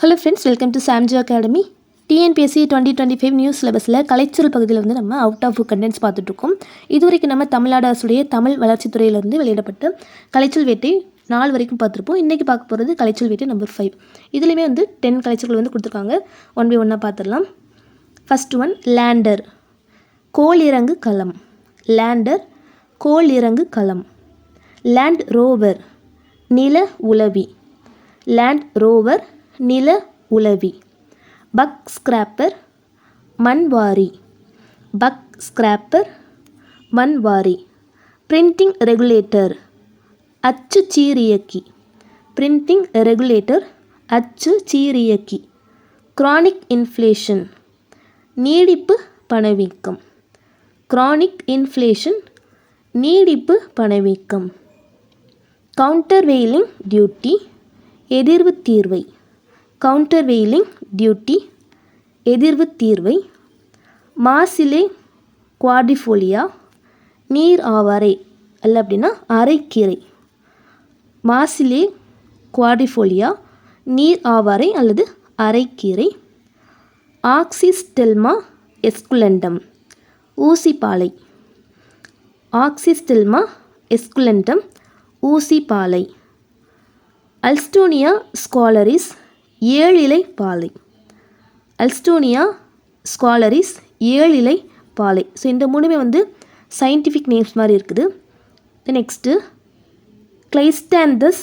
Hello friends welcome to Samjo academy TNPSC twenty twenty five news சிலபஸில் கலைச்சொல் பகுதியில் வந்து நம்ம அவுட் ஆஃப் கண்டென்ட்ஸ் பார்த்துட்ருக்கோம் இது வரைக்கும் நம்ம தமிழ்நாடு அரசுடைய தமிழ் வளர்ச்சித்துறையிலிருந்து வெளியிடப்பட்ட கலைச்சொல் வேட்டை நாலு வரைக்கும் பார்த்துருப்போம். இன்றைக்கி பார்க்க போகிறது கலைச்சொல் வேட்டை நம்பர் ஃபைவ் இதுலேயுமே வந்து டென் கலைச்சொல்கள் வந்து கொடுத்துருக்காங்க. ஒன் பை ஒன்னாக பார்த்துடலாம். ஃபஸ்ட் ஒன் லேண்டர் கோல் இறங்கு களம். லேண்டர் கோல் இறங்கு களம். லேண்ட் ரோவர் நில உளவி லேண்ட் ரோவர் நில உளவி. பக் ஸ்கிராப்பர் மண்வாரி பக் ஸ்கிராப்பர் மண்வாரி பிரிண்டிங் ரெகுலேட்டர் அச்சு சீரியக்கி. பிரிண்டிங் ரெகுலேட்டர் அச்சு சீரியக்கி. க்ரானிக் இன்ஃப்ளேஷன் நீடிப்பு பணவீக்கம். க்ரானிக் இன்ஃப்ளேஷன் நீடிப்பு பணவீக்கம். கவுண்டர் வெயிலிங் டியூட்டி எதிர்வு தீர்வை. கவுண்டர் வெயிலிங் டியூட்டி எதிர்வு தீர்வை மாசிலே குவாடிஃபோலியா நீர் ஆவாரை அல்ல அப்படின்னா அரைக்கீரை. மாசிலே குவாடிஃபோலியா நீர் ஆவாரை அல்லது அரைக்கீரை. ஆக்சிஸ்டெல்மா எஸ்குலண்டம் ஊசிப்பாலை. ஆக்சிஸ்டெல்மா எஸ்குலண்டம் ஊசிப்பாலை. அல்ஸ்டோனியா ஸ்காலரிஸ் ஏழிலை பாலை. அல்ஸ்டோனியா ஸ்காலரிஸ் ஏழிலை பாலை. ஸோ இந்த மூணுமே வந்து சயின்டிஃபிக் நேம்ஸ் மாதிரி இருக்குது. நெக்ஸ்ட்டு கிளைஸ்டாந்தஸ்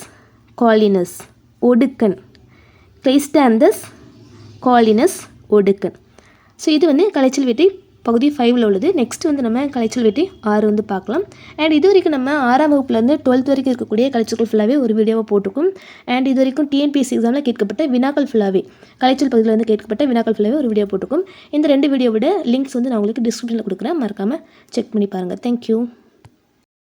காலினஸ் ஒடுக்கன் கிளைஸ்டாந்தஸ் காலினஸ் ஒடுக்கன் ஸோ இது வந்து கலைச்சல் வீட்டை பகுதி ஃபைவ்ல உள்ளது. நெக்ஸ்ட் வந்து நம்ம கலைச்சல் வெட்டி ஆறு வந்து பார்க்கலாம். அண்ட் இது வரைக்கும் நம்ம ஆறாம் வகுப்புலேருந்து டுவெல்த் வரைக்கும் இருக்கக்கூடிய கலைச்சல்கள் ஃபுல்லாகவே ஒரு வீடியோவை போட்டிருக்கும். அண்ட் இது வரைக்கும் டிஎன்பிஎஸ்சி எக்ஸாமில் கேட்கப்பட்ட வினாக்கள் ஃபுல்லாகவே கலைச்சல் பகுதியில் வந்து கேட்கப்பட்ட வினாக்கள் ஃபுல்லாகவே ஒரு வீடியோ போட்டிருக்கும். இந்த ரெண்டு வீடியோவோட லிங்க்ஸ் வந்து நான் உங்களுக்கு டிஸ்கிரிப்ஷனில் கொடுக்குறேன். மறக்காமல் செக் பண்ணி பாருங்கள் தேங்க்யூ